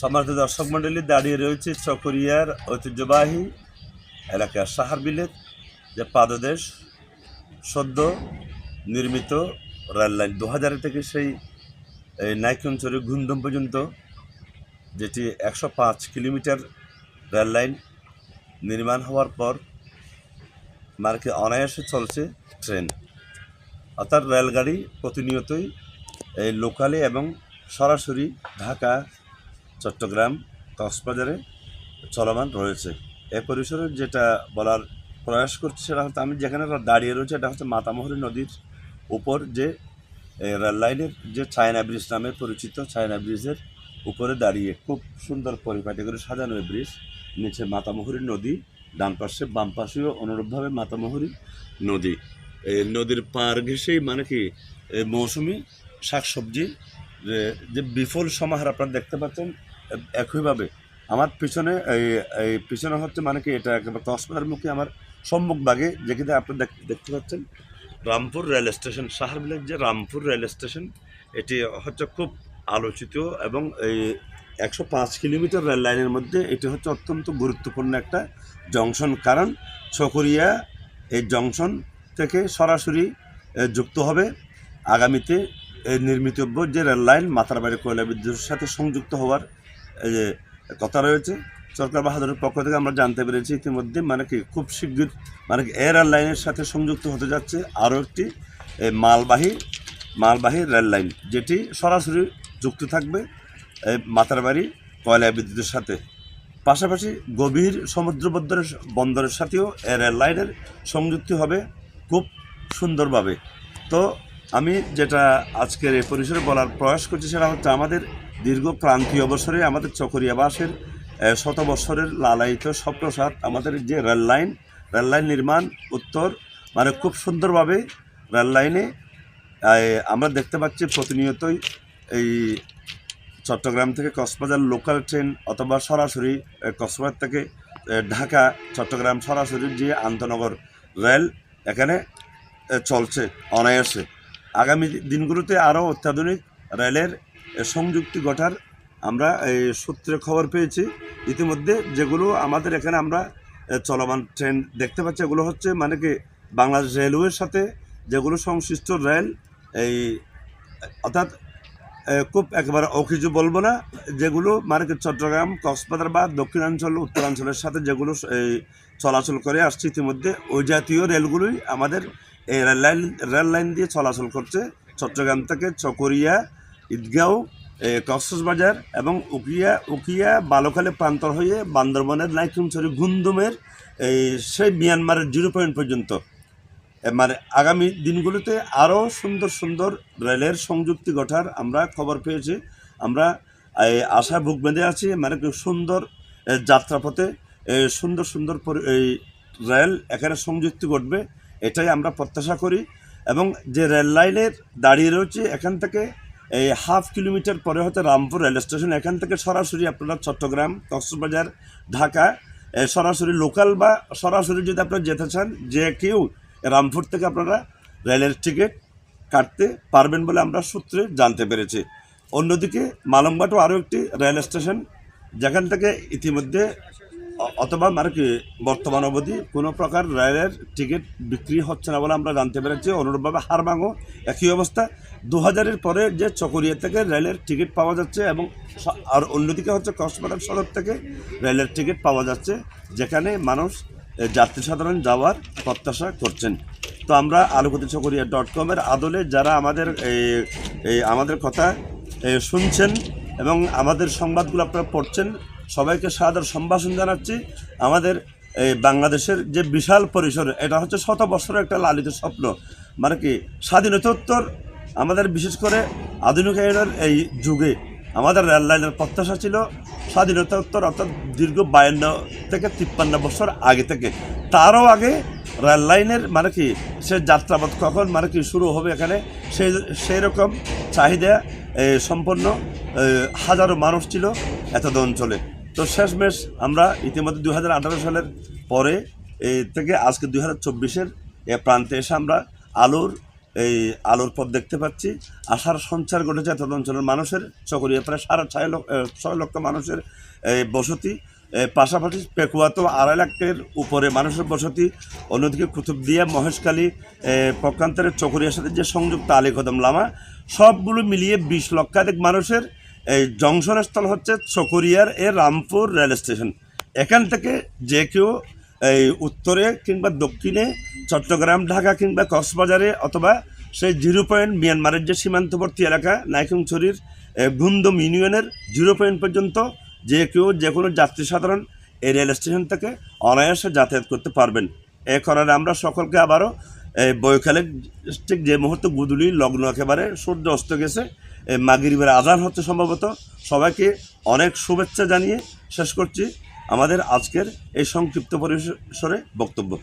সম্মানিত দর্শক মণ্ডলী, দাঁড়িয়ে রয়েছে চকরিয়ার ঐতিহ্যবাহী এলাকার সাহার বিলেত, যে পাদদেশ সদ্য নির্মিত রেল লাইন। দু হাজার থেকে সেই নাইকঞ্চরি ঘুমদম পর্যন্ত, যেটি একশো পাঁচ কিলোমিটার রেল লাইন নির্মাণ হওয়ার পর মার্কে অনায়াসে চলছে ট্রেন। অর্থাৎ রেলগাড়ি প্রতিনিয়তই, এই লোকালে এবং সরাসরি ঢাকা চট্টগ্রাম কক্সবাজারে চলমান রয়েছে। এ পরিসরে যেটা বলার প্রয়াস করছে সেটা হচ্ছে আমি যেখানে দাঁড়িয়ে রয়েছে এটা হচ্ছে মাতামহরী নদীর উপর যে রেল লাইনের যে চায়না ব্রিজ নামে পরিচিত চায়না ব্রিজের উপরে দাঁড়িয়ে খুব সুন্দর পরিপাটি করে সাজানো ব্রিজ। নিচে মাতামহরী নদী, ডান পাশে বাম পাশেও অনুরূপভাবে মাতামহরী নদী। এই নদীর পার ঘেঁষেই মানে কি মৌসুমি শাকসবজি যে যে বিফল সমাহার আপনারা দেখতে পাচ্ছেন, একইভাবে আমার পিছনে এই এই পিছনে হচ্ছে মানে কি, এটা একেবারে কক্সবাজার মুখে আমার সম্মুখ ভাগে যেখানে আপনারা দেখ- দেখতে পাচ্ছেন, রামপুর রেল স্টেশন সাহারবিলের যে রামপুর রেল স্টেশন, এটি হচ্ছে খুব আলোচিত এবং এই একশো পাঁচ কিলোমিটার রেল লাইনের মধ্যে এটি হচ্ছে অত্যন্ত গুরুত্বপূর্ণ একটা জংশন। কারণ চকরিয়া এই জংশন থেকে সরাসরি যুক্ত হবে আগামীতে নির্মিতব্য যে রেল লাইন মাতারবাড়ি কয়লা বিদ্যুতের সাথে সংযুক্ত হওয়ার যে কথা রয়েছে। সরকার বাহাদুরের পক্ষ থেকে আমরা জানতে পেরেছি ইতিমধ্যে মানে কি খুব শীঘ্র মানে কি এ রেল লাইনের সাথে সংযুক্ত হতে যাচ্ছে আরও একটি মালবাহী মালবাহী রেল লাইন, যেটি সরাসরি যুক্ত থাকবে, এই মাতারবাড়ি কয়লা বিদ্যুতের সাথে। পাশাপাশি গভীর সমুদ্র বন্দরের বন্দরের সাথেও এ রেল লাইনের সংযুক্তি হবে খুব সুন্দরভাবে। তো আমি যেটা আজকের এই পরিসরে বলার প্রয়াস করছি সেটা হচ্ছে আমাদের দীর্ঘ ক্রান্তি অবসরে আমাদের চকরিয়াবাসের শত বছরের লালায়িত স্বপ্নসাদ আমাদের যে রেল লাইন রেল লাইন নির্মাণ উত্তর মানে খুব সুন্দরভাবে রেল লাইনে আমরা দেখতে পাচ্ছি প্রতিনিয়তই এই চট্টগ্রাম থেকে কক্সবাজার লোকাল ট্রেন অথবা সরাসরি কক্সবাজার থেকে ঢাকা, চট্টগ্রাম সরাসরি যে আন্তনগর রেল এখানে চলছে, অনায়াসে। আগামী দিনগুলোতে আরও অত্যাধুনিক রেলের সংযুক্তি ঘটার আমরা এই সূত্রে খবর পেয়েছি। ইতিমধ্যে যেগুলো আমাদের এখানে আমরা চলমান ট্রেন দেখতে পাচ্ছি, এগুলো হচ্ছে মানে কি বাংলাদেশ রেলওয়ের সাথে যেগুলো সংশ্লিষ্ট রেল, এই, অর্থাৎ খুব একেবারে অকিছু বলব না, যেগুলো মানে কি চট্টগ্রাম, কক্সবাজার বা দক্ষিণাঞ্চল, উত্তরাঞ্চলের সাথে যেগুলো, এই, চলাচল করে আসছে ইতিমধ্যে, ওই জাতীয় রেলগুলোই আমাদের এই রেল লাইন রেল লাইন দিয়ে চলাচল করছে চট্টগ্রাম থেকে চকরিয়া, ঈদগাঁও কক্সবাজার এবং উকিয়া উকিয়া, বালুখালী প্রান্তর হয়ে বান্দরবনের নাইকুমছড়ি, গুন্দুমের এই সেই মিয়ানমারের জিরো পয়েন্ট পর্যন্ত। মানে আগামী দিনগুলোতে আরও সুন্দর সুন্দর রেলের সংযুক্তি ঘটার আমরা খবর পেয়েছি। আমরা এই আশা বুক বেঁধে আছি মানে সুন্দর যাত্রাপথে সুন্দর সুন্দর এই রেল এখানে সংযুক্তি ঘটবে। এটাই আমরা প্রত্যাশা করি। এবং যে রেল লাইনের দাঁড়িয়ে রয়েছে এখান থেকে, এই হাফ কিলোমিটার পরে হচ্ছে রামপুর রেল স্টেশন, এখান থেকে সরাসরি আপনারা চট্টগ্রাম, কক্সবাজার, ঢাকা সরাসরি লোকাল বা সরাসরি যদি আপনারা যেতে চান, যে কেউ রামপুর থেকে আপনারা রেলের টিকিট কাটতে পারবেন বলে আমরা সূত্রে জানতে পেরেছি। অন্যদিকে মালংবাটও আরও একটি রেল স্টেশন, যেখান থেকে ইতিমধ্যে অথবা মানে কি বর্তমান অবধি কোনো প্রকার রেলের টিকিট বিক্রি হচ্ছে না বলে আমরা জানতে পেরেছি। অনুরূপভাবে হারবাংও একই অবস্থা। দু হাজারের পরে যে চকরিয়া থেকে রেলের টিকিট পাওয়া যাচ্ছে এবং আর অন্যদিকে হচ্ছে কক্সবাজার সদর থেকে রেলের টিকিট পাওয়া যাচ্ছে, যেখানে মানুষ যাত্রী সাধারণ যাওয়ার প্রত্যাশা করছেন। তো আমরা আলোকতি চকরিয়া ডট কমের আদলে যারা আমাদের আমাদের কথা শুনছেন এবং আমাদের সংবাদগুলো আপনারা পড়ছেন সবাইকে সাদর সম্ভাষণ জানাচ্ছি। আমাদের এই বাংলাদেশের যে বিশাল পরিসর, এটা হচ্ছে শত বছরের একটা লালিত স্বপ্ন। মানে কি, স্বাধীনতোত্তর আমাদের বিশেষ করে আধুনিকায়নের এই যুগে আমাদের রেল লাইনের প্রত্যাশা ছিল স্বাধীনতোত্তর অর্থাৎ দীর্ঘ বায়ান্ন থেকে তিপ্পান্ন বছর আগে থেকে। তারও আগে রেল লাইনের মানে কি, সে যাত্রাপথ কখন মানে কি শুরু হবে এখানে, সেই সেই রকম চাহিদা সম্পন্ন হাজারো মানুষ ছিল এতদ অঞ্চলে তো শেষমেশ আমরা ইতিমধ্যে দু হাজার আঠারো সালের পরে থেকে আজকে দুই হাজার চব্বিশের প্রান্তে এসে আমরা আলুর, এই আলোর পথ দেখতে পাচ্ছি। আশার সঞ্চার ঘটেছে এত অঞ্চলের মানুষের, চকরিয়া প্রায় সাড়ে ছয় লক্ষ ছয় লক্ষ মানুষের বসতি। পাশাপাশি পেকুয়াতো আড়াই লাখের উপরে মানুষের বসতি। অন্যদিকে কুতুবদিয়া, মহেশখালী পক্ষান্তরের চকরিয়ার সাথে যে সংযুক্ত আলী কদম লামা, সবগুলো মিলিয়ে বিশ লক্ষাধিক মানুষের এই জংশন স্থল হচ্ছে চকরিয়ার এ রামপুর রেল স্টেশন। এখান থেকে যে কেউ এই উত্তরে কিংবা দক্ষিণে চট্টগ্রাম, ঢাকা কিংবা কক্সবাজারে অথবা সেই জিরো পয়েন্ট মিয়ানমারের যে সীমান্তবর্তী এলাকা, নাইকুংছড়ির গুন্দম ইউনিয়নের জিরো পয়েন্ট পর্যন্ত যে কেউ যে কোনো যাত্রী সাধারণ এই রেল স্টেশন থেকে অনায়াসে যাতায়াত করতে পারবেন। এ কারণে আমরা সকলকে আবারও এই বৈকালে ঠিক যে মুহূর্তে গুদুলি, লগ্ন একেবারে সূর্য অস্ত গেছে মাগরিবের আজান হচ্ছে সম্ভবত। সবাইকে অনেক শুভেচ্ছা জানিয়ে শেষ করছি। আমাদের আজকের এই সংক্ষিপ্ত পরিবেশরে বক্তব্য।